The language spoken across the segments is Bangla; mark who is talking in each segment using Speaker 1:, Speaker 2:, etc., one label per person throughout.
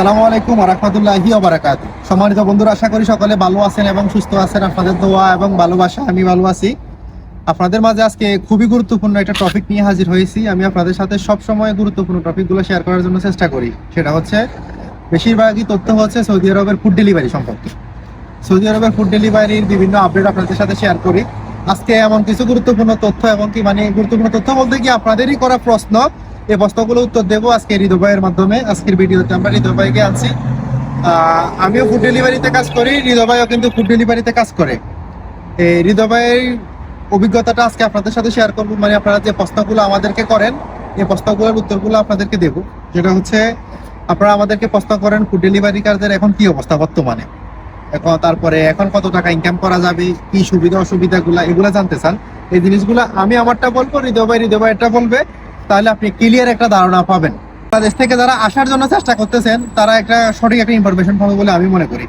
Speaker 1: আসসালামু আলাইকুম রহমতুল্লাহি ওবারাকাত সম্মানিত বন্ধুরা, আশা করি সকলে ভালো আছেন এবং সুস্থ আছেন। আপনাদের দোয়া এবং ভালোবাসা, আমি ভালো আছি। আপনাদের মাঝে আজকে খুবই গুরুত্বপূর্ণ একটা টপিক নিয়ে হাজির হয়েছি। আমি আপনাদের সাথে সব সময় গুরুত্বপূর্ণ টপিকগুলো শেয়ার করার জন্য চেষ্টা করি। সেটা হচ্ছে, বেশিরভাগই তথ্য হচ্ছে সৌদি আরবের ফুড ডেলিভারি সম্পর্কে। সৌদি আরবের ফুড ডেলিভারির বিভিন্ন আপডেট আপনাদের সাথে শেয়ার করি। আজকে এমন কিছু গুরুত্বপূর্ণ তথ্য এবং কি মানে গুরুত্বপূর্ণ তথ্য বলতে কি আপনাদেরই করা প্রশ্ন। এই প্রশ্নগুলো উত্তর দেবো আজকে হৃদয় ভাইয়ের মাধ্যমে। আজকের ভিডিওতে আমরা হৃদয় ভাইকে আনছি। আমিও ফুড ডেলিভারিতে কাজ করি, হৃদয় ভাইও কিন্তু ফুড ডেলিভারিতে কাজ করে। এই হৃদয় ভাইয়ের অভিজ্ঞতাটা আজকে আপনাদের সাথে শেয়ার করব। মানে আপনারা যে প্রশ্নগুলো আমাদেরকে করেন, এই প্রশ্নগুলোর উত্তরগুলো আপনাদেরকে দেব। যেটা হচ্ছে, আপনারা আমাদেরকে প্রশ্ন করেন ফুড ডেলিভারি কার্ডের এখন কি অবস্থা বর্তমানে? এখন তারপরে এখন কত টাকা ইনকাম করা যাবে? কি সুবিধা, অসুবিধাগুলা? এগুলা জানতে চান। এই জিনিসগুলো আমি আমারটা বলব, হৃদয় ভাই হৃদয় ভাই এটা বলবে। তাহলে আপনি ক্লিয়ার একটা ধারণা পাবেন। বাংলাদেশ থেকে যারা আসার জন্য চেষ্টা করতেছেন তারা একটা সঠিক একটা ইনফরমেশন পাবে বলে আমি মনে করি।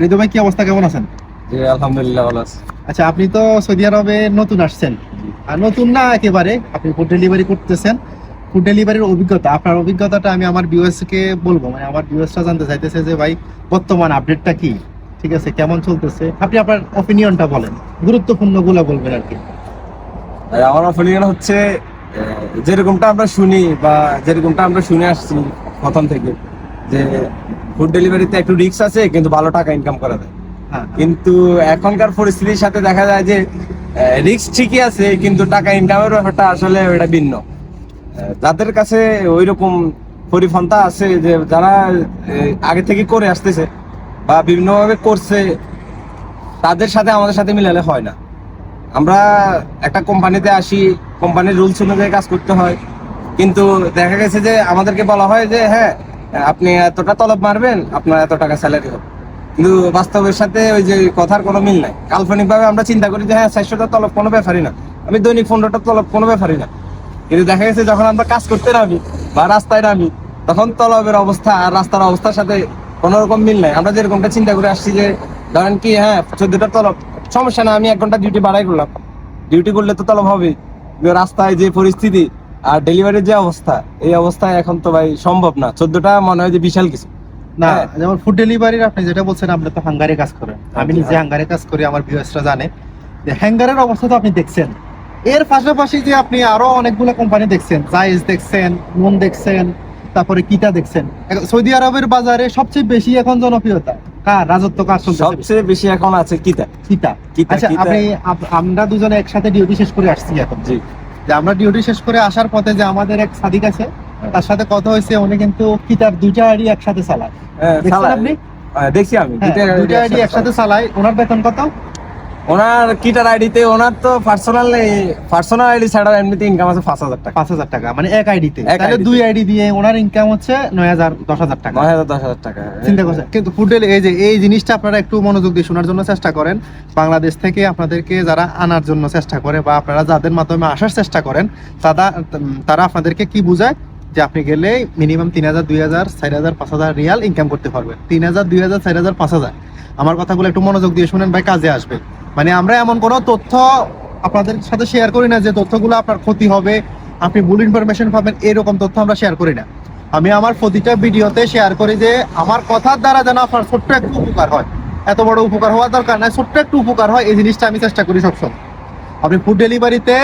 Speaker 1: হৃদয় ভাই কি অবস্থা? কেমন আছেন?
Speaker 2: জি আলহামদুলিল্লাহ ভালো আছি।
Speaker 1: আচ্ছা আপনি তো সৌদি আরবে নতুন আসছেন। আর নতুন না একেবারে আপনি ফুড ডেলিভারি করতেছেন। ফুড ডেলিভারির অভিজ্ঞতা আপনার অভিজ্ঞতাটা আমি আমার কে বলব। মানে আমার ভিউয়ার্সরা জানতে চাইতেছে যে ভাই বর্তমান আপডেটটা কি? ঠিক আছে কেমন চলতেছে? আপনি আপনার অপিনিয়নটা বলেন। গুরুত্বপূর্ণগুলো বলবেন আর কি।
Speaker 2: আমার অপিনিয়ন হচ্ছে যেরকমটা আমরা শুনি বা যেরকমটা আমরা শুনে আসছি প্রথম থেকে যে ফুড ডেলিভারিতে একটু রিস্ক আছে কিন্তু ভালো টাকা ইনকাম করা যায়।
Speaker 1: হ্যাঁ।
Speaker 2: কিন্তু এখনকার পরিস্থিতির সাথে দেখা যায় যে রিস্ক ঠিকই আছে কিন্তু টাকা ইনকামের ব্যাপারটা আসলে ওটা ভিন্ন। যাদের কাছে ওই রকম পরিপন্থা আছে যে যারা আগে থেকে করে আসতেছে বা বিভিন্নভাবে করছে তাদের সাথে আমাদের সাথে মিলালে হয় না। আমরা একটা কোম্পানিতে আসি, কোম্পানির রুলস অনুযায়ী কাজ করতে হয়। কিন্তু দেখা গেছে যে আমাদেরকে বলা হয় যে হ্যাঁ আপনি এতটা তলব মারবেন, আপনার এত টাকা স্যালারি হবে। কিন্তু বাস্তবের সাথে ওই যে কথার কোনো মিল নাই। কাল্পনিক ভাবে আমরা চিন্তা করি যে হ্যাঁ চারশোটা তলব কোনো ব্যাপারই না। আমি দৈনিক পনেরোটা তলব কোনো ব্যাপারই না। কিন্তু দেখা গেছে যখন আমরা কাজ করতে নামি বা রাস্তায় নামি, তখন তলবের অবস্থা আর রাস্তার অবস্থার সাথে কোনো রকম মিল নাই। আমরা যেরকমটা চিন্তা করে আসছি যে, ধরেন কি হ্যাঁ চোদ্দটা তলব সমস্যা না আমি এক ঘণ্টা ডিউটি বাড়াই করলাম। ডিউটি করলে তো তলব হবে রাস্তায় যে পরিস্থিতি আর ডেলিভারির যে অবস্থা এই অবস্থায় এখন তো ভাই সম্ভব না। চোদ্দটা মনে হয় যে বিশাল কিছু।
Speaker 1: না
Speaker 2: হ্যাঁ।
Speaker 1: যেমন ফুড ডেলিভারির আপনি যেটা বলছেন আমরা তো হাঙ্গারে কাজ করেন আমি
Speaker 2: আচ্ছা।
Speaker 1: নিজে হাঙ্গারে কাজ করি আমার ভিউয়ার্সরা জানে। যে হ্যাঙ্গারের অবস্থা তো আপনি দেখছেন। এর পাশাপাশি যে আপনি আরও অনেকগুলো কোম্পানি দেখছেন জাইজ দেখছেন নুন দেখছেন তারপরে কিটা দেখছেন। সৌদি আরবের বাজারে সবচেয়ে বেশি এখন জনপ্রিয়তা। কার রাজত্ব কার
Speaker 2: সবচেয়ে বেশি এখন আছে কিতা? কিতা,
Speaker 1: আচ্ছা আপনি আমরা দুজনে একসাথে ডিউটি শেষ করে আসছি এখন।
Speaker 2: জি।
Speaker 1: যে আমরা ডিউটি শেষ করে আসার পথে যে আমাদের এক সাদিক আছে তার সাথে কথা হয়েছে উনি কিন্তু কিতার দুইটা আইডি একসাথে চালায়।
Speaker 2: হ্যাঁ,
Speaker 1: দেখছেন আপনি?
Speaker 2: হ্যাঁ, দেখছি আমি।
Speaker 1: হ্যাঁ,
Speaker 2: দুইটা
Speaker 1: দুইটা আইডি একসাথে চালায়। ওনার বেতন কত?
Speaker 2: ওনার কিটার আইডিতে ওনার তো পার্সোনাল পার্সোনাল আইডি ছাড়া এমনিতে ইনকাম আছে পাঁচ হাজার টাকা।
Speaker 1: পাঁচ হাজার টাকা মানে এক আইডিতে। তাহলে দুই আইডি দিয়ে ওনার ইনকাম হচ্ছে নয় হাজার দশ হাজার টাকা।
Speaker 2: নয় হাজার দশ হাজার টাকা।
Speaker 1: চিন্তা করছেন? কিন্তু ফুড এই যে এই জিনিসটা আপনারা একটু মনোযোগ দিয়ে শোনার জন্য চেষ্টা করেন। বাংলাদেশ থেকে আপনাদেরকে যারা আনার জন্য চেষ্টা করে বা আপনারা যাদের মাধ্যমে আসার চেষ্টা করেন তারা তারা আপনাদেরকে কি বুঝায়? যে আপনি গেলে মিনিমাম তিন হাজার দুই হাজার চার হাজার পাঁচ হাজার রিয়াল ইনকাম করতে পারবেন। তিন হাজার দুই হাজার চার হাজার পাঁচ হাজার। আমার কথাগুলো একটু মনোযোগ দিয়ে শুনেন ভাই কাজে আসবে। মানে আমরা এমন কোনো তথ্য আপনাদের সাথে শেয়ার করি না যে তথ্যগুলো আপনার ক্ষতি হবে, আপনি ভুল ইনফরমেশন পাবেন, এরকম তথ্য আমরা শেয়ার করি না। আমি আমার প্রতিটা ভিডিওতে শেয়ার করি যে আমার কথার দ্বারা যেন আপনার ছোট্ট একটু উপকার হয়। এত বড় উপকার হওয়ার দরকার নাই, ছোট্ট একটু উপকার হয়, এই জিনিসটা আমি চেষ্টা করি সবসময়। আপনি ফুড ডেলিভারিতে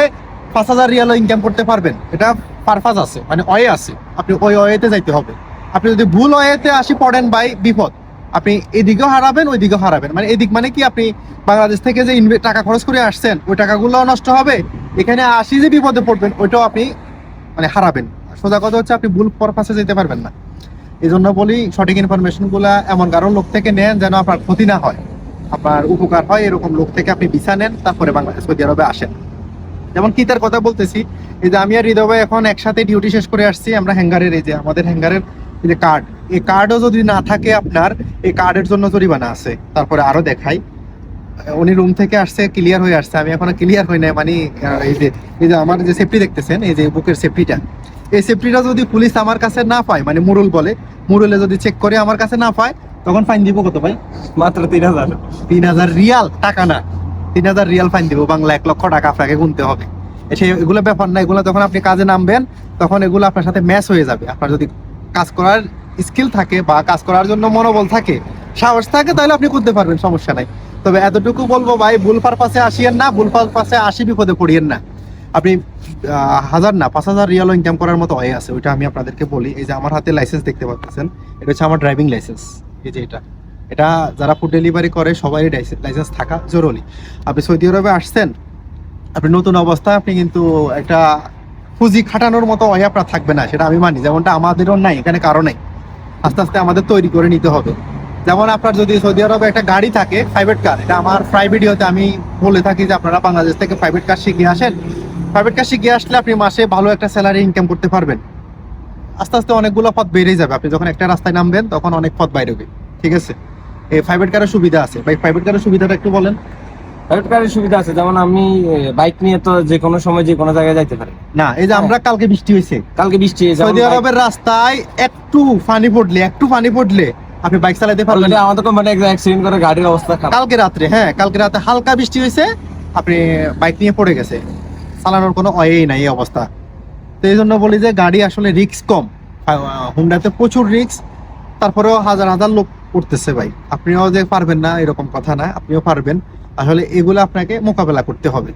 Speaker 1: পাঁচ হাজার রিয়ালও ইনকাম করতে পারবেন। এটা পারপাস আছে মানে ওয়ে আছে। আপনি ওই ওয়েতে যাইতে হবে। আপনি যদি ভুল ওয়েতে আসি পড়েন বাই বিপদ। আপনি এদিকেও হারাবেন, ওইদিকেও হারাবেন। মানে এদিক মানে কি, আপনি বাংলাদেশ থেকে যে টাকা খরচ করে আসছেন, ওই টাকাগুলো নষ্ট হবে। এখানে আসি যে বিপদে পড়বেন, ওইটাও আপনি মানে হারাবেন। সোজা কথা হচ্ছে, আপনি ভুল পারপাসে যেতে পারবেন না। এই জন্য বলি, সঠিক ইনফরমেশনগুলা এমন কারও লোক থেকে নেন যেন আপনার ক্ষতি না হয়। আপনার উপকার হয়, এরকম লোক থেকে আপনি ভিসা নেন, তারপরে বাংলাদেশ সৌদি আরবে আসেন। যেমন কি তার কথা বলতেছি, এই যে আমি আর হৃদয় এখন একসাথে ডিউটি শেষ করে আসছি, আমরা হ্যাঙ্গারের এই যে আমাদের হ্যাঙ্গারের যে কার্ড এই কার্ডও যদি না থাকে আপনার এই কার্ডের জন্য জরিমানা আছে। তারপরে আরও দেখাই। উনি রুম থেকে আসছে ক্লিয়ার হয়ে আসছে। আমি এখনও ক্লিয়ার হই নাই মানে এই যে এই যে আমার যে সেফটি দেখতেছেন এই যে বুকের সেফটিটা এই সেফটিটা যদি পুলিশ আমার কাছে না পায় মানে মুরুল বলে মুরুলে যদি চেক করে আমার কাছে না পায় তখন ফাইন দিব কত ভাই?
Speaker 2: মাত্র তিন হাজার।
Speaker 1: তিন হাজার রিয়াল টাকা না। তিন হাজার রিয়াল ফাইন দিব বাংলা এক লক্ষ টাকা আপনাকে গুনতে হবে। সে এগুলো ব্যাপার না এগুলো যখন আপনি কাজে নামবেন তখন এগুলো আপনার সাথে ম্যাচ হয়ে যাবে। আপনার যদি কাজ করার স্কিল থাকে বা কাজ করার জন্য মনোবল থাকে, সাহস থাকে, তাহলে আপনি করতে পারবেন, সমস্যা নাই। তবে এতটুকু বলব ভাই, ভুল পারপাসে আসিয়েন না, ভুল পারপাসে আসি বিপদে পড়িয়েন না। আপনি হাজার না, পাঁচ হাজার রিয়ালও ইনকাম করার মতো হয়ে আছে, ওইটা আমি আপনাদেরকে বলি। এই যে আমার হাতে লাইসেন্স দেখতে পাচ্ছেন, এটা হচ্ছে আমার ড্রাইভিং লাইসেন্স এই যে এটা। এটা যারা ফুড ডেলিভারি করে, সবারই লাইসেন্স থাকা জরুরি। আপনি সৌদি আরবে আসছেন, আপনি নতুন অবস্থায়, আপনি কিন্তু একটা পুঁজি খাটানোর মতো আপনার থাকবে না, সেটা আমি মানি, যেমনটা আমাদেরও নাই, এখানে কারও নাই। আস্তে আস্তে আমাদের তৈরি করে নিতে হবে। যেমন আপনার যদি সৌদি আরবে একটা গাড়ি থাকে প্রাইভেট কার এটা আমার প্রায় ভিডিওতে আমি বলে থাকি যে আপনারা বাংলাদেশ থেকে প্রাইভেট কার শিখে আসেন। প্রাইভেট কার শিখে আসলে আপনি মাসে ভালো একটা স্যালারি ইনকাম করতে পারবেন। আস্তে আস্তে অনেকগুলো পথ বেড়ে যাবে। আপনি যখন একটা রাস্তায় নামবেন, তখন অনেক পথ বাইরে হবে। ঠিক আছে? এই প্রাইভেট কারের সুবিধা আছে। ভাই প্রাইভেট কারের সুবিধাটা একটু বলেন।
Speaker 2: প্রাইভেট সুবিধা আছে যেমন আমি বাইক নিয়ে তো যে কোনো সময় যে কোনো জায়গায় যাইতে পারি।
Speaker 1: না এই যে আমরা কালকে বৃষ্টি হয়েছে।
Speaker 2: কালকে বৃষ্টি যেমন
Speaker 1: সৌদি আরবের রাস্তায় একটু পানি পড়লে একটু পানি পড়লে আপনি বাইক চালাতে পারবেন।
Speaker 2: আমাদের কোম্পানি অ্যাক্সিডেন্ট করে গাড়ির অবস্থা খারাপ।
Speaker 1: কালকে রাত্রে হ্যাঁ কালকে রাতে হালকা বৃষ্টি হয়েছে আপনি বাইক নিয়ে পড়ে গেছে। চালানোর কোনো অয়েই নাই এই অবস্থা। তো এই জন্য বলি যে গাড়ি আসলে রিস্ক কম। হুন্ডাতে প্রচুর রিস্ক তারপরেও হাজার হাজার লোক পড়তেছে ভাই। আপনিও যে পারবেন না এরকম কথা না আপনিও পারবেন। আসলে এগুলো আপনাকে মোকাবেলা করতে হবে।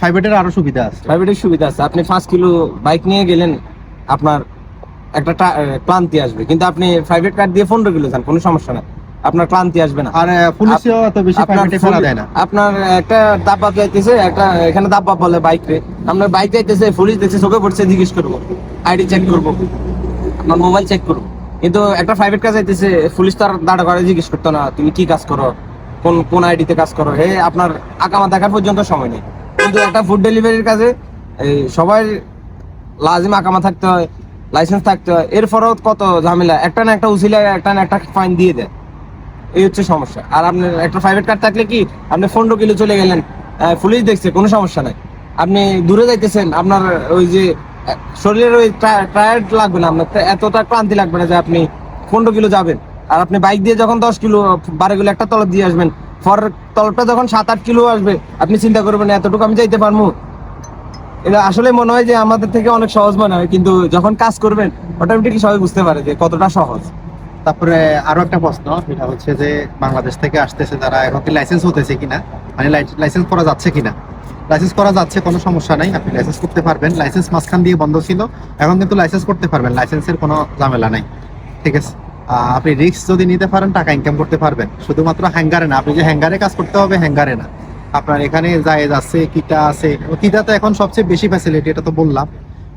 Speaker 1: ফাইভেটের আরও সুবিধা আছে।
Speaker 2: প্রাইভেটের সুবিধা আছে। আপনি পাঁচ কিলো বাইক নিয়ে গেলেন আপনার একটা ক্লান্তি আসবে। কিন্তু আপনি প্রাইভেট কার দিয়ে পনেরো কিলো যান কোনো সমস্যা নাই। আপনার ক্লান্তি আসবে না।
Speaker 1: আর পুলিশেও এত বেশি প্রাইভেটে ফেলা দেয় না।
Speaker 2: আপনার একটা দাব্বাব যাইতেছে একটা এখানে দাব্বাব বলে বাইক রে। আপনার বাইক যাইতেছে পুলিশ দেখছে চোখে পড়ছে জিজ্ঞেস করব। আইডি চেক করব। আপনার মোবাইল চেক করব। কিন্তু একটা প্রাইভেট কাজ যাইতেছে পুলিশ তার দাঁড়া করে জিজ্ঞেস করতো না তুমি কি কাজ করো? কোন কোন আইডিতে কাজ করো? হে, আপনার আকামা দেখার পর্যন্ত সময় নেই। কিন্তু একটা ফুড ডেলিভারির কাজে, এই সবাই লাজিম আকামা থাকতে হয় লাইসেন্স থাকতে হয়, এরপরেও কত ঝামেলা? একটা না একটা উচিলে একটা না একটা ফাইন দিয়ে দেয়। এই হচ্ছে সমস্যা। আর আপনার একটা প্রাইভেট কার থাকলে কি, আপনি পনেরো কিলো চলে গেলেন পুলিশ দেখছে, কোনো সমস্যা নাই। আপনি দূরে যাইতেছেন, আপনার ওই যে শরীরের ওই টায়ার্ড লাগবে না, আপনার এতটা ক্লান্তি লাগবে না যে আপনি পনেরো কিলো যাবেন। আর আপনি বাইক দিয়ে যখন দশ কিলো, বারো কিলো একটা তলব দিয়ে আসবেন, ফর তলবটা যখন সাত, আট কিলো আসবে, আপনি চিন্তা করবেন এতটুকু আমি যাইতে পারব এটা আসলে মনে হয় যে আমাদের থেকে অনেক সহজ মনে হয়, কিন্তু যখন কাজ করবেন অটোমেটিকলি সবাই বুঝতে পারে যে কতটা সহজ।
Speaker 1: তারপরে আরও একটা প্রশ্ন, সেটা হচ্ছে যে বাংলাদেশ থেকে আসতেছে তারা এখন কি লাইসেন্স হতেছে কিনা? মানে লাইসেন্স করা যাচ্ছে কিনা? লাইসেন্স করা যাচ্ছে, কোনো সমস্যা নাই, আপনি লাইসেন্স করতে পারবেন। লাইসেন্স মাঝখান দিয়ে বন্ধ ছিল, এখন কিন্তু লাইসেন্স করতে পারবেন লাইসেন্সের কোনো ঝামেলা নাই। ঠিক আছে? আপনি রিস্ক যদি নিতে পারেন, টাকা ইনকাম করতে পারবেন। শুধুমাত্র হ্যাঙ্গারে না, আপনি যে হ্যাঙ্গারে কাজ করতে হবে হ্যাঙ্গারে না। আপনার এখানে জায়েজ আছে, কিটা আছে, কিটা তো এখন সবচেয়ে বেশি ফ্যাসিলিটি এটা তো বললাম।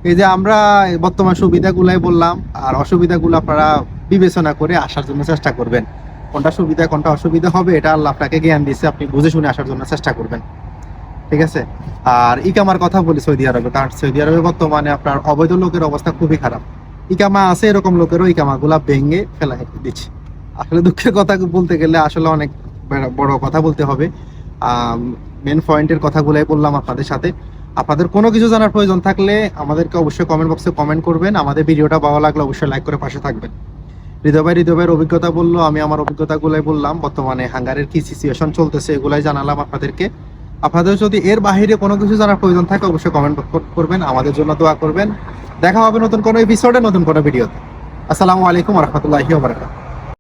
Speaker 1: এই যে আমরা বর্তমান সুবিধাগুলাই বললাম, আর অসুবিধাগুলো আপনারা বিবেচনা করে আসার জন্য চেষ্টা করবেন। কোনটা সুবিধা, কোনটা অসুবিধা হবে, এটা আল্লাহ আপনাকে জ্ঞান দিচ্ছে আপনি বুঝে শুনে আসার জন্য চেষ্টা করবেন। ঠিক আছে? আর ইকামার কথা বলি সৌদি আরবে, কারণ সৌদি আরবে বর্তমানে আপনার অবৈধ লোকের অবস্থা খুবই খারাপ। ইকামা আছে, এরকম লোকেরও ইকামা গুলা ভেঙে ফেলা দিচ্ছে। আসলে দুঃখের কথা বলতে গেলে আসলে অনেক বড়- কথা বলতে হবে। মেন পয়েন্টের কথাগুলাই বললাম আপনাদের সাথে। আপনাদের কোনো কিছু জানার প্রয়োজন থাকলে আমাদেরকে অবশ্যই কমেন্ট বক্সে কমেন্ট করবেন। আমাদের ভিডিওটা ভালো লাগলে অবশ্যই লাইক করে পাশে থাকবেন। হৃদয় ভাই, হৃদয় ভাইয়ের অভিজ্ঞতা বলল, আমি আমার অভিজ্ঞতাগুলাই বললাম। বর্তমানে হাঙ্গারের কি সিচুয়েশন চলতেছে, এগুলাই জানালাম আপনাদেরকে। আপনাদের যদি এর বাইরে কোনো কিছু জানার প্রয়োজন থাকে, অবশ্যই কমেন্ট করবেন। আমাদের জন্য দোয়া করবেন। দেখা হবে নতুন কোনো এপিসোডে নতুন কোনো ভিডিওতে আসসালামু আলাইকুম রহমতুল্লাহি ওবরাকাতুহু